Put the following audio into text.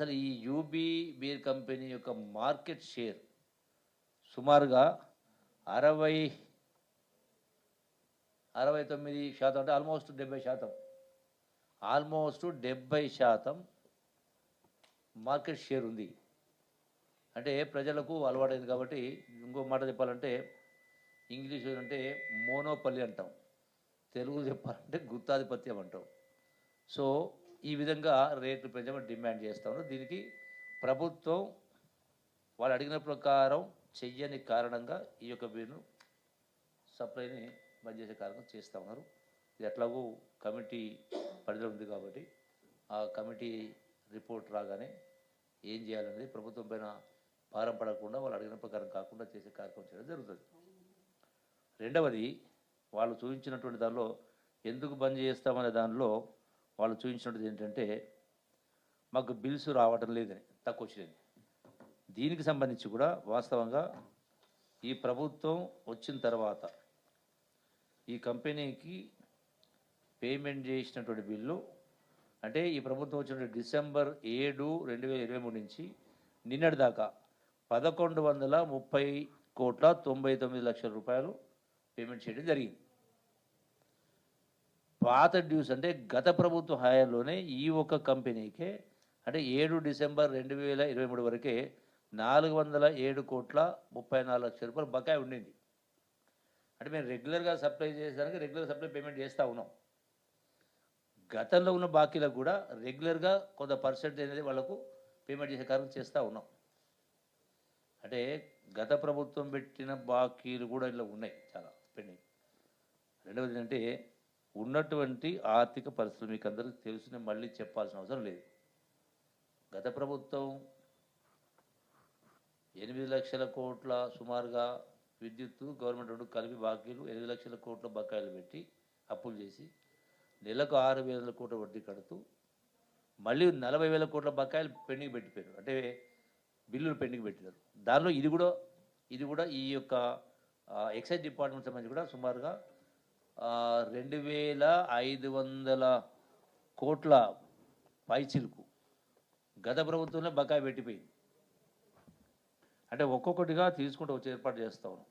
అసలు ఈ UB beer company యొక్క మార్కెట్ షేర్ సుమారుగా అరవై అరవై తొమ్మిది శాతం అంటే ఆల్మోస్ట్ డెబ్బై శాతం. ఆల్మోస్ట్ డెబ్బై శాతం మార్కెట్ షేర్ ఉంది. అంటే ప్రజలకు అలవాటైంది కాబట్టి ఇంకో మాట చెప్పాలంటే ఇంగ్లీష్ అంటే మోనోపల్లి అంటాం. తెలుగు చెప్పాలంటే గుత్తాధిపత్యం అంటాం. సో ఈ విధంగా రేట్లు పెంచమని డిమాండ్ చేస్తాను దీనికి ప్రభుత్వం వాళ్ళు అడిగిన ప్రకారం చెయ్యని కారణంగా ఈ యొక్క బిల్లును సప్లైని బంద్ చేసే కారణంగా చేస్తూ ఉన్నారు. ఇది ఎట్లాగూ కమిటీ పరిధిలో ఉంది కాబట్టి ఆ కమిటీ రిపోర్ట్ రాగానే ఏం చేయాలనేది ప్రభుత్వం పైన భారం పడకుండా వాళ్ళు అడిగిన ప్రకారం కాకుండా చేసే కార్యక్రమం చేయడం జరుగుతుంది. రెండవది వాళ్ళు చూపించినటువంటి దానిలో ఎందుకు బంద్ చేస్తామనే దానిలో వాళ్ళు చూపించినటువంటిది ఏంటంటే మాకు బిల్స్ రావటం లేదని తక్కువ వచ్చినాయి. దీనికి సంబంధించి కూడా వాస్తవంగా ఈ ప్రభుత్వం వచ్చిన తర్వాత ఈ కంపెనీకి పేమెంట్ చేసినటువంటి బిల్లు అంటే ఈ ప్రభుత్వం వచ్చినటువంటి డిసెంబర్ ఏడు రెండు వేల ఇరవై మూడు నుంచి నిన్నటి దాకా పదకొండు వందల ముప్పై కోట్ల తొంభై తొమ్మిది లక్షల రూపాయలు పేమెంట్ చేయడం జరిగింది. పాత డ్యూస్ అంటే గత ప్రభుత్వ హయాంలోనే ఈ ఒక్క కంపెనీకే అంటే ఏడు డిసెంబర్ రెండు వేల ఇరవై మూడు వరకే నాలుగు వందల ఏడు కోట్ల ముప్పై నాలుగు లక్షల రూపాయలు బకాయి ఉండింది. అంటే మేము రెగ్యులర్గా సప్లై చేసేదానికి రెగ్యులర్ సప్లై పేమెంట్ చేస్తూ ఉన్నాం. గతంలో ఉన్న బాకీలకు కూడా రెగ్యులర్గా కొంత పర్సెంట్ అనేది వాళ్ళకు పేమెంట్ చేసే కార్యక్రమం చేస్తూ ఉన్నాం. అంటే గత ప్రభుత్వం పెట్టిన బాకీలు కూడా ఇలా ఉన్నాయి చాలా పెండింగ్. రెండవది ఏంటంటే ఉన్నటువంటి ఆర్థిక పరిస్థితులు మీకు అందరికీ తెలుసు నేను మళ్ళీ చెప్పాల్సిన అవసరం లేదు. గత ప్రభుత్వం ఎనిమిది లక్షల కోట్ల సుమారుగా విద్యుత్తు గవర్నమెంట్ రెండు కలిపి బాకీలు ఎనిమిది లక్షల కోట్ల బకాయిలు పెట్టి అప్పులు చేసి నెలకు ఆరు వేల కోట్ల వడ్డీ కడుతూ మళ్ళీ నలభై వేల కోట్ల బకాయిలు పెండింగ్ పెట్టిపోయారు. అంటే బిల్లులు పెండింగ్ పెట్టినారు. దానిలో ఇది కూడా ఇది కూడా ఈ యొక్క ఎక్సైజ్ డిపార్ట్మెంట్ సంబంధించి కూడా సుమారుగా రెండు వేల ఐదు వందల కోట్ల పైచిలుకు గత ప్రభుత్వంలో బకాయి పెట్టిపోయింది. అంటే ఒక్కొక్కటిగా తీసుకుంటూ వచ్చి ఏర్పాటు చేస్తా ఉన్నాం.